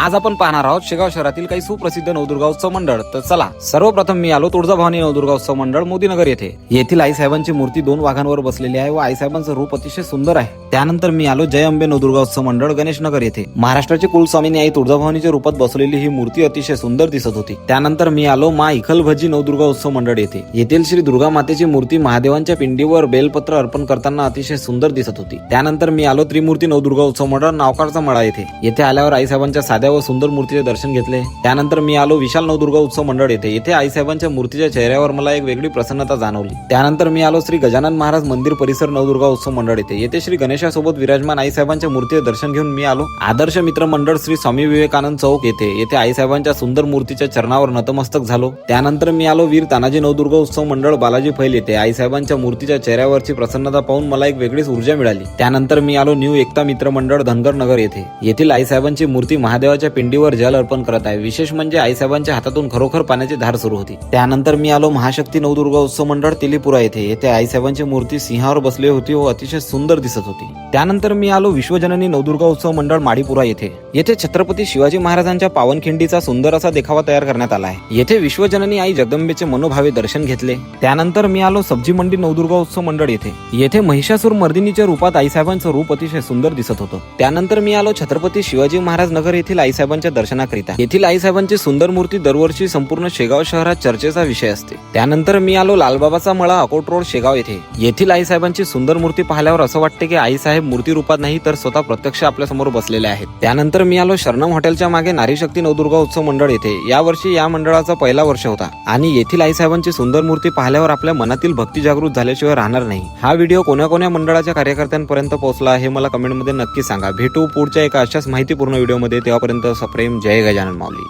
आज आपण पाहणार आहोत शेगाव शहरातील काही सुप्रसिद्ध नवदुर्गा उत्सव मंडळ. तर चला सर्वप्रथम मी आलो तुळजाभवानी नवदुर्गा उत्सव मंडळ मोदीनगर येथे. येथील आईसाहेबांची मूर्ती दोन वाघांवर बसलेली आहे व आईसाहेबांचं रूप अतिशय सुंदर आहे. त्यानंतर मी आलो जय अंबे नवदुर्गा उत्सव मंडळ गणेशनगर येथे. महाराष्ट्राची कुलस्वामीनी आई तुळजाभवानीच्या रूपात बसलेली ही मूर्ती अतिशय सुंदर दिसत होती. त्यानंतर मी आलो मा इखलभजी नवदुर्गा उत्सव मंडळ येथे. येथील श्री दुर्गा मातेची मूर्ती महादेवांच्या पिंडीवर बेलपत्र अर्पण करताना अतिशय सुंदर दिसत होती. त्यानंतर मी आलो त्रिमूर्ती नवदुर्गा उत्सव मंडळ नावकारचा मळा येथे. येथे आल्यावर आईसाहेबांच्या साध्या व सुंदर मूर्तीचे दर्शन घेतले. त्यानंतर मी आलो विशाल नवदुर्गा उत्सव मंडळ येथे. येथे आईसाहेबांच्या मूर्तीच्या चेहऱ्यावर मला एक वेगळी प्रसन्नता जाणवली. त्यानंतर मी आलो श्री गजानन महाराज मंदिर परिसर नवदुर्गा उत्सव मंडळ येथे. येथे श्री गणेशासोबत विराजमान आईसाहेबांच्या मूर्तीचे दर्शन घेऊन मी आलो. आदर्श मित्र मंडळ श्री स्वामी विवेकानंद चौक येथे. येथे आईसाहेबांच्या सुंदर मूर्तीच्या चरणावर नतमस्तक झालो. त्यानंतर मी आलो वीर तानाजी नवदुर्गा उत्सव मंडळ बालाजी फैल येथे. आईसाहेबांच्या मूर्तीच्या चेहऱ्यावरची प्रसन्नता पाहून मला एक वेगळीच ऊर्जा मिळाली. त्यानंतर मी आलो न्यू एकता मित्र मंडळ धनगर नगर येथे. येथील आईसाहेबांची मूर्ती महादेवाच्या पिंडीवर जल अर्पण करत आहे. विशेष म्हणजे आईसाहेबांच्या हातातून खरोखर पाण्याची धार सुरू होती. त्यानंतर मी आलो महाशक्ती नवदुर्गा उत्सव मंडळ तिलीपुरा येथे. येथे आईसाहेबांची मूर्ती सिंहावर बसली होती व अतिशय सुंदर दिसत होती. त्यानंतर मी आलो विश्वजननी नवदुर्गा उत्सव मंडळ माडीपुरा येथे. येथे छत्रपती शिवाजी महाराजांच्या पावनखिंडीचा सुंदर असा देखावा तयार करण्यात आला आहे. येथे विश्वजननी आई जगदंबेचे मनोभावे दर्शन घेतले. त्यानंतर मी आलो सब्जी मंडी नवदुर्गा उत्सव मंडळ येथे. येथे महिषासूर मर्दिनीच्या रूपात आईसाहेबांचं रूप अतिशय सुंदर दिसत होतं. त्यानंतर मी आलो छत्रपती शिवाजी महाराज नगर येथील आईसाहेबांच्या दर्शनाकरिता. येथील आईसाहेबांची सुंदर मूर्ती दरवर्षी संपूर्ण शेगाव शहरात चर्चेचा विषय असते. त्यानंतर मी आलो लालबाबाचा मळा अकोट रोड शेगाव येथे. येथील आईसाहेबांची सुंदर मूर्ती पाहिल्यावर असं वाटते की आईसाहेब मूर्ती रूपात नाही तर स्वतः प्रत्यक्ष आपल्यासमोर बसलेले आहेत. त्यानंतर मी आलो शरणम हॉटेलच्या मागे नारी शक्ती नवदुर्गा उत्सव मंडळ येथे. या वर्षी या मंडळाचा पहिला वर्ष होता आणि येथील आईसाहेबांची सुंदर मूर्ती पाहिल्यावर आपल्या मनातील भक्ती जागृत झाल्याशिवाय राहणार नाही. हा व्हिडिओ कोण्या कोण्या मंडळाच्या कार्यकर्त्यांपर्यंत पोहोचला हे मला कमेंटमध्ये नक्की सांगा. भेटू पुढच्या एका अशाच माहितीपूर्ण व्हिडिओमध्ये. तेव्हापर्यंत सप्रेम जय गजानन माऊली